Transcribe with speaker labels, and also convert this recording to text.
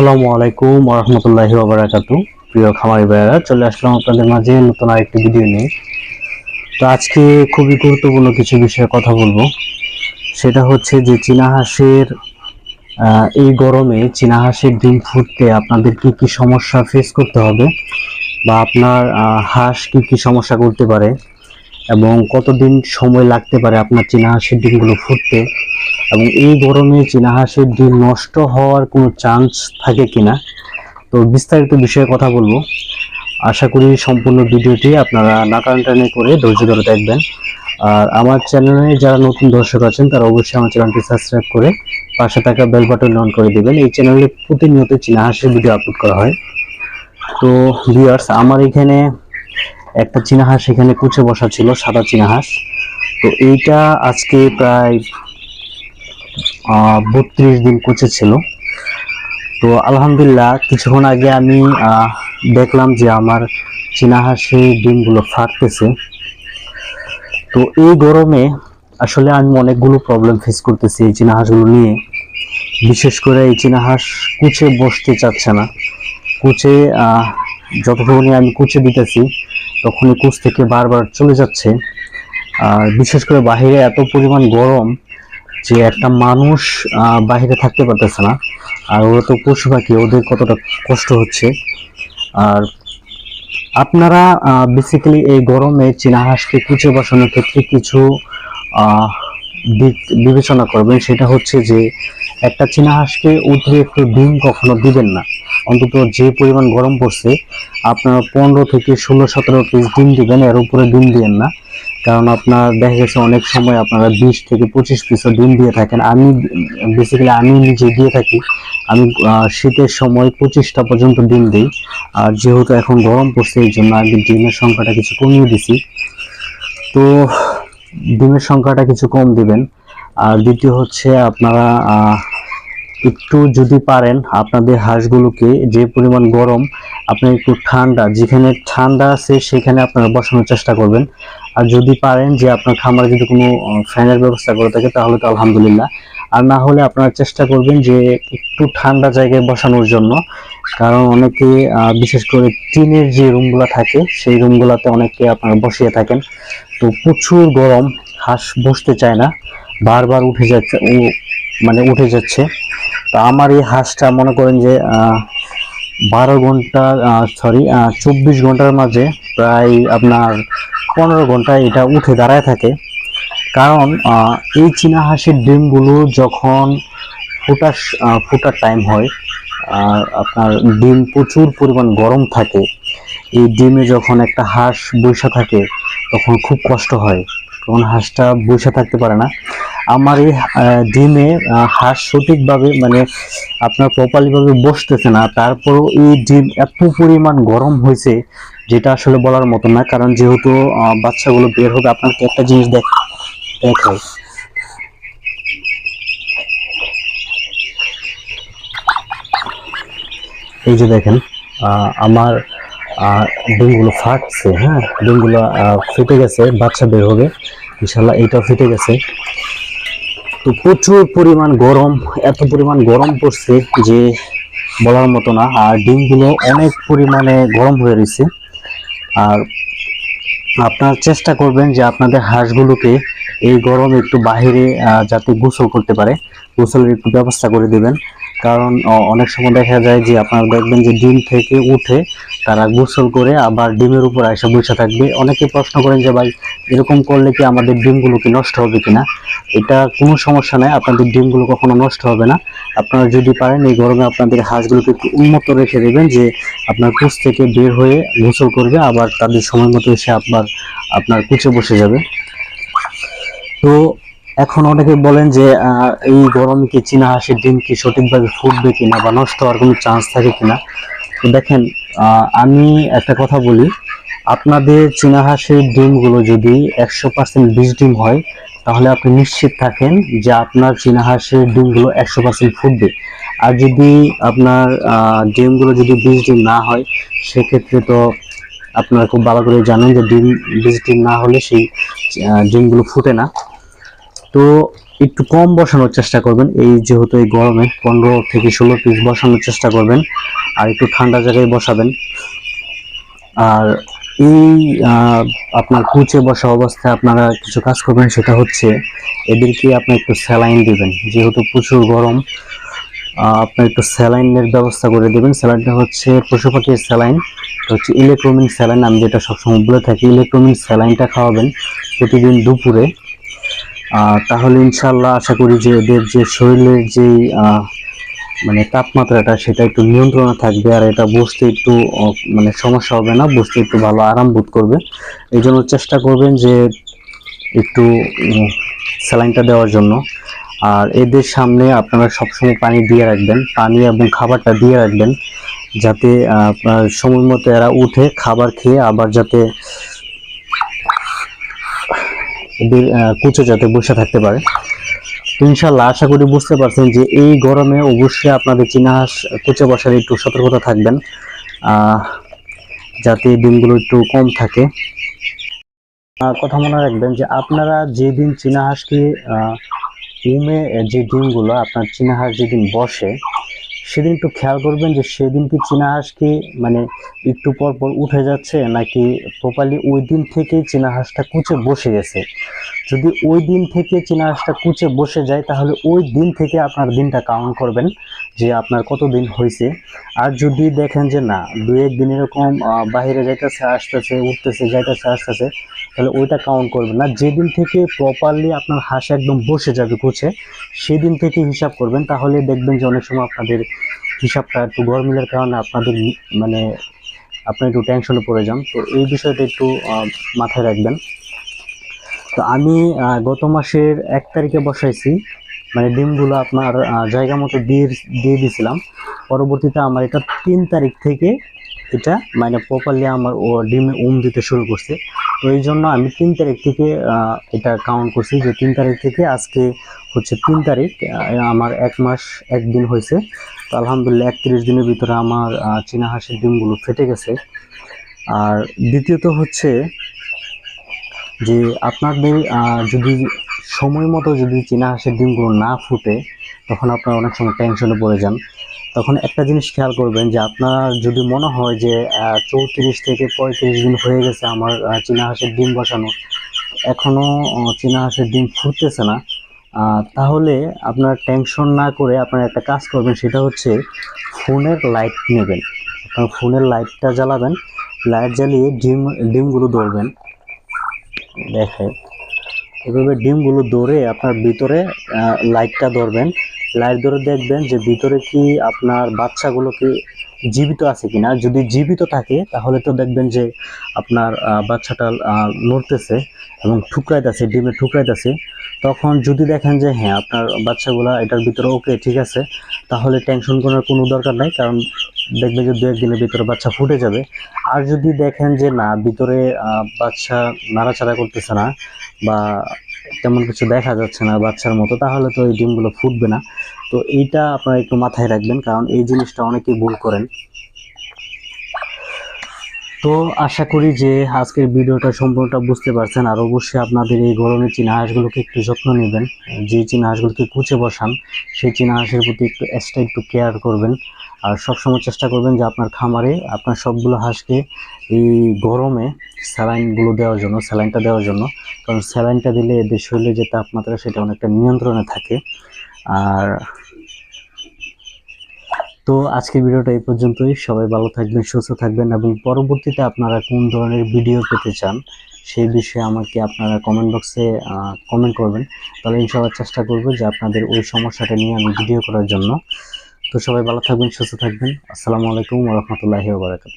Speaker 1: আসসালামু আলাইকুম রহমতুল্লাহি ওবরাকাতু। প্রিয় খামারি ভাইয়েরা, চলে আসলাম আপনাদের মাঝে নতুন আরেকটি ভিডিও নিয়ে। তো আজকে খুবই গুরুত্বপূর্ণ কিছু বিষয়ে কথা বলব। সেটা হচ্ছে যে চীনা হাঁসের এই গরমে চীনা হাঁসের ডিম ফুটতে আপনাদের কি কি সমস্যা ফেস করতে হবে? বা আপনার হাঁস কি কি সমস্যা করতে পারে? এবং কতদিন সময় লাগতে পারে আপনার চীনা হাঁসের ডিমগুলো ফুটতে? এবং এই গরমে চীনা হাঁসের ডিম নষ্ট হওয়ার কোনো চান্স থাকে কিনা? তো বিস্তারিত বিষয়ে কথা বলব। আশা করি সম্পূর্ণ ভিডিওটি আপনারা না টানে করে ধৈর্য ধরে দেখবেন। আর আমার চ্যানেলে যারা নতুন দর্শক আছেন, তারা অবশ্যই আমার চ্যানেলটি সাবস্ক্রাইব করে পাশে থাকা বেল বাটন অন করে দিবেন। এই চ্যানেলে প্রতিনিয়ত চীনা হাঁসের ভিডিও আপলোড করা হয়। তো ভিউয়ার্স আমার এখানে একটা চীনা হাঁস এখানে কুচে বসা ছিল, সাদা চীনা হাঁস তো এইটা আজকে প্রায় বত্রিশ দিন কোচে ছিল। তো আলহামদুলিল্লাহ কিছুক্ষণ আগে আমি দেখলাম যে আমার চীনা হাঁসের ডিমগুলো ফাটতেছে। তো এই গরমে আসলে আমি অনেকগুলো প্রবলেম ফেস করতেছি এই চীনা হাঁসগুলো নিয়ে। বিশেষ করে এই চীনা হাঁস কুচে বসতে চাচ্ছে না। কুচে আহ, যতক্ষণই আমি কুচে দিতেছি তখনই কুচ থেকে বারবার চলে যাচ্ছে। আর বিশেষ করে বাইরে এত পরিমাণ গরম যে একটা মানুষ বাইরে থাকতে পারতেছে না, আর ওরা তো পশু পাখি, ওদের কতটা কষ্ট হচ্ছে। আর আপনারা বেসিক্যালি এই গরমে চীনা হাঁসকে কুচে বসানোর ক্ষেত্রে কিছু বিবেচনা করবেন। সেটা হচ্ছে যে, একটা চীনা হাঁসকে অতিরিক্ত ডিম কখনো দিবেন না। অন্তত যে পরিমাণ গরম পড়ছে, আপনারা পনেরো থেকে ষোলো, সতেরো পিস ডিম দিবেন, এর উপরে ডিম দিবেন না। কারণ আপনার দেখা গেছে অনেক সময় আপনারা বিশ থেকে পঁচিশ পিসও ডিম দিয়ে থাকেন। আমি বেসিক্যালি আমি নিজে দিয়ে থাকি। আমি শীতের সময় পঁচিশটা পর্যন্ত ডিম দিই। আর যেহেতু এখন গরম পড়ছে, এই জন্য আমি ডিমের সংখ্যাটা কিছু কমিয়ে দিছি। তো ডিমের সংখ্যাটা কিছু কম দিবেন। আর দ্বিতীয় হচ্ছে আপনারা একটু যদি পারেন, আপনাদের হাঁসগুলোকে যে পরিমাণ গরম আপনার একটু ঠান্ডা, যেখানে ঠান্ডা আছে সেখানে আপনারা বসানোর চেষ্টা করবেন। আর যদি পারেন যে আপনার খামারে যদি কোনো ফ্যানের ব্যবস্থা করে থাকে, তাহলে তো আলহামদুলিল্লাহ। আর না হলে আপনারা চেষ্টা করবেন যে একটু ঠান্ডা জায়গায় বসানোর জন্য। কারণ অনেকে বিশেষ করে টিনের যে রুমগুলো থাকে, সেই রুমগুলোতে অনেকে আপনারা বসিয়ে থাকেন। তো প্রচুর গরম, হাঁস বসতে চায় না, বারবার উঠে যাচ্ছে মানে উঠে যাচ্ছে। তো আমার এই হাঁসটা মনে করেন যে বারো ঘণ্টা সরি চব্বিশ ঘণ্টার মাঝে প্রায় আপনার পনেরো ঘণ্টা এটা উঠে দাঁড়ায় থাকে। কারণ এই চীনা হাঁসের ডিমগুলো যখন ফোটার ফোটার টাইম হয় আপনার ডিম প্রচুর পরিমাণ গরম থাকে। এই ডিমে যখন একটা হাঁস বসে থাকে, তখন খুব কষ্ট হয়। তখন হাঁসটা বসে থাকতে পারে না। আমার এই ডিমে হাঁস সঠিকভাবে মানে আপনার প্রপারলি ভাবে বসতেছে না। তারপরও এই ডিম এত পরিমাণ গরম হয়েছে যেটা আসলে বলার মতো না। কারণ যেহেতু বাচ্চাগুলো বের হবে আপনাকে একটা জিনিস দেখ, দেখাই। এই যে দেখেন আমার ডিমগুলো ফাটছে হ্যাঁ? ডিমগুলো ফেটে গেছে, বাচ্চা বের হবে। ইনশাল্লাহ এইটাও ফেটে গেছে। তো প্রচুর পরিমাণ গরম, এত পরিমাণ গরম পড়ছে যে বলার মতো না। আর ডিমগুলো অনেক পরিমাণে গরম হয়ে রয়েছে। আর আপনার চেষ্টা করবেন যে আপনাদের হাঁসগুলোকে এই গরম একটু বাহিরে যাতে গোসল করতে পারে। গোসলের একটু ব্যবস্থা করে দিবেন। কারণ অনেক সময় দেখা যায় যে আপনারা দেখবেন যে ডিম থেকে উঠে তারা গোসল করে আবার ডিমের উপর এসে বসে থাকবে। অনেকে প্রশ্ন করেন যে, ভাই, এরকম করলে কি আমাদের ডিমগুলো কি নষ্ট হবে কিনা? এটা কোনো সমস্যা নাই, আপনাদের ডিমগুলো কখনো নষ্ট হবে না। আপনারা যদি পারেন, এই গরমে আপনাদের হাঁসগুলোকে একটু উন্মুক্ত রেখে দেবেন যে আপনার কুচ থেকে বের হয়ে গোসল করবে, আবার তাদের সময় মতো এসে আপনার আপনার কুচে বসে যাবে। তো এখন অনেকে বলেন যে এই গরমে কি চীনা হাঁসের ডিম কি সঠিকভাবে ফুটবে কিনা বা নষ্ট হওয়ার কোনো চান্স থাকে কিনা? দেখেন আমি একটা কথা বলি, আপনাদের চীনা হাঁসের ডিমগুলো যদি একশো পার্সেন্ট বিষ ডিম হয়, তাহলে আপনি নিশ্চিত থাকেন যে আপনার চীনা হাঁসের ডিমগুলো একশো পার্সেন্ট ফুটবে। আর যদি আপনার ডিমগুলো যদি বিষ ডিম না হয়, সেক্ষেত্রে তো আপনারা খুব ভালো করে জানেন যে ডিম বিষ ডিম না হলে সেই ডিমগুলো ফুটে না। তো একটু কম বসানোর চেষ্টা করবেন। এই যেহেতু এই গরমে পনেরো থেকে ষোলো পিস বসানোর চেষ্টা করবেন আর একটু ঠান্ডা জায়গায় বসাবেন। আর এই আপনার কুচে বসা অবস্থায় আপনারা কিছু কাজ করবেন, সেটা হচ্ছে এদেরকে আপনি একটু স্যালাইন দিবেন। যেহেতু প্রচুর গরম আপনি একটু স্যালাইনের ব্যবস্থা করে দেবেন। স্যালাইনটা হচ্ছে পশু পাখির স্যালাইন হচ্ছে ইলেকট্রোমিন স্যালাইন। আমি যেটা সবসময় বলে থাকি, ইলেকট্রোমিন স্যালাইনটা খাওয়াবেন প্রতিদিন দুপুরে। তাহলে ইনশাল্লাহ আশা করি যে এদের যে শরীরের যে আহ, মানে তাপমাত্রাটা সেটা একটু নিয়ন্ত্রণে থাকবে আর এটা বসতে একটু মানে সমস্যা হবে না বসতে একটু ভালো আরাম বোধ করবে। এই জন্য চেষ্টা করবেন যে একটু স্যালাইনটা দেওয়ার জন্য। আর এদের সামনে আপনারা সবসময় পানি দিয়ে রাখবেন পানি এবং খাবারটা দিয়ে রাখবেন যাতে আপনার সময় মতো এরা উঠে খাবার খেয়ে আবার যাতে কুচে যাতে বসে থাকতে পারে। ইনশাল্লাহ আশা করি বুঝতে পারছেন যে এই গরমে অবশ্যই আপনাদের চীনা হাঁস কুচে বসার একটু সতর্কতা থাকবেন। যাতে ডিমগুলো একটু কম থাকে। কথা মনে রাখবেন যে আপনারা যেদিন চীনা হাঁসকে উমে যে ডিমগুলো, আপনার চীনা হাঁস যেদিন বসে সেদিন একটু খেয়াল করবেন যে সেদিন কি চীনা হাঁস কি মানে একটু পর পর উঠে যাচ্ছে, নাকি প্রপারলি ওই দিন থেকেই চীনা হাঁসটা কুচে বসে গেছে? যদি ওই দিন থেকে চীনা হাঁসটা কুচে বসে যায়, তাহলে ওই দিন থেকে আপনার দিনটা কাউন্ট করবেন। যে আপনার কত দিন হয়েছে আর যদি দেখেন যে না দু এক দিন এরকম বাইরে যাইতেছে, আসতেছে, উঠতেছে, যাইতেছে, আসতেছে, তাহলে ওইটা কাউন্ট করবেন। না যেদিন থেকে প্রপারলি আপনার হাঁস একদম বসে যাবে কুচে সেদিন থেকে হিসাব করবেন। তাহলে দেখবেন যে অনেক সময় আপনাদের হিসাবটা একটু গরমিলের কারণে আপনাদের মানে আপনি একটু টেনশনে পড়ে যান। তো এই বিষয়টা একটু মাথায় রাখবেন। তো আমি গত মাসের এক তারিখে বসাইছি। মানে ডিমগুলো আপনার জায়গা মতো দিয়ে দিয়ে দিয়েছিলাম পরবর্তীতে আমার এটা তিন তারিখ থেকে এটা মানে প্রপারলি আমার ও ডিমে উম দিতে শুরু করছে। তো এই জন্য আমি তিন তারিখ থেকে এটা কাউন্ট করছি যে তিন তারিখ থেকে আজকে হচ্ছে তিন তারিখ আমার এক মাস একদিন হয়েছে। তো আলহামদুলিল্লাহ একত্রিশ দিনের ভিতরে আমার চীনা হাঁসের ডিমগুলো ফেটে গেছে। আর দ্বিতীয়ত হচ্ছে যে আপনাদের যদি সময় মতো যদি চীনা হাঁসের ডিমগুলো না ফুটে, তখন আপনারা অনেক সময় টেনশনে পড়ে যান। তখন একটা জিনিস খেয়াল করবেন যে আপনার যদি মনে হয় যে চৌত্রিশ থেকে পঁয়ত্রিশ দিন হয়ে গেছে আমার চীনা হাঁসের ডিম বসানো এখনও চীনা হাঁসের ডিম ফুটতেছে না তাহলে আপনার টেনশন না করে আপনার একটা কাজ করবেন, সেটা হচ্ছে ফোনের লাইট নেবেন। আপনার ফোনের লাইটটা জ্বালাবেন লাইট জ্বালিয়ে ডিম, ডিমগুলো ধরবেন। দেখে এভাবে ডিমগুলো ধরে আপনার ভিতরে লাইটটা ধরবেন। লাইট ধরে দেখবেন যে ভিতরে কি আপনার বাচ্চাগুলো কি জীবিত আছে কিনা। যদি জীবিত থাকে, তাহলে তো দেখবেন যে আপনার বাচ্চাটা নড়তেছে এবং ঠুকরাইতেছে, ডিমে ঠুকরাইতেছে। তখন যদি দেখেন যে হ্যাঁ আপনার বাচ্চাগুলো এটার ভিতরে ওকে ঠিক আছে, তাহলে টেনশন করার কোনো দরকার নাই। কারণ দেখবেন যে দু একদিনের ভিতরে বাচ্চা ফুটে যাবে। আর যদি দেখেন যে, না, ভিতরে বাচ্চা নাড়াচাড়া করতেছে না বা তেমন কিছু দেখা যাচ্ছে না বাচ্চার মতো, তাহলে তো এই ডিমগুলো ফুটবে না। তো এইটা আপনারা একটু মাথায় রাখবেন, কারণ এই জিনিসটা অনেকেই ভুল করেন। তো আশা করি যে আজকের ভিডিওটা সম্পূর্ণটা বুঝতে পারছেন, আর অবশ্যই আপনাদের এই গরমে চীনা হাঁসগুলোকে একটু যত্ন নেবেন। যে চীনা হাঁসগুলোকে কুচে বসান, সেই চীনা হাঁসের প্রতি একটু এক্সট্রা একটু কেয়ার করবেন। আর সবসময় চেষ্টা করবেন যে আপনার খামারে আপনার সবগুলো হাঁসকে এই গরমে স্যালাইনগুলো দেওয়ার জন্য, স্যালাইনটা দেওয়ার জন্য। কারণ স্যালাইনটা দিলে এদের শরীরে যে তাপমাত্রা, সেটা অনেকটা নিয়ন্ত্রণে থাকে। আর তো আজকের ভিডিওটা এই পর্যন্তই। সবাই ভালো থাকবেন, সুস্থ থাকবেন এবং পরবর্তীতে আপনারা কোন ধরনের ভিডিও পেতে চান সেই বিষয়ে আমাকে আপনারা কমেন্ট বক্সে কমেন্ট করবেন। তাহলে ইনশাল্লাহ চেষ্টা করব যে আপনাদের ওই সমস্যাটা নিয়ে আমি ভিডিও করার জন্য। তো সবাই ভালো থাকবেন, সুস্থ থাকবেন। আসসালামু আলাইকুম রহমতুল্লাহি ওবরাকাতুহ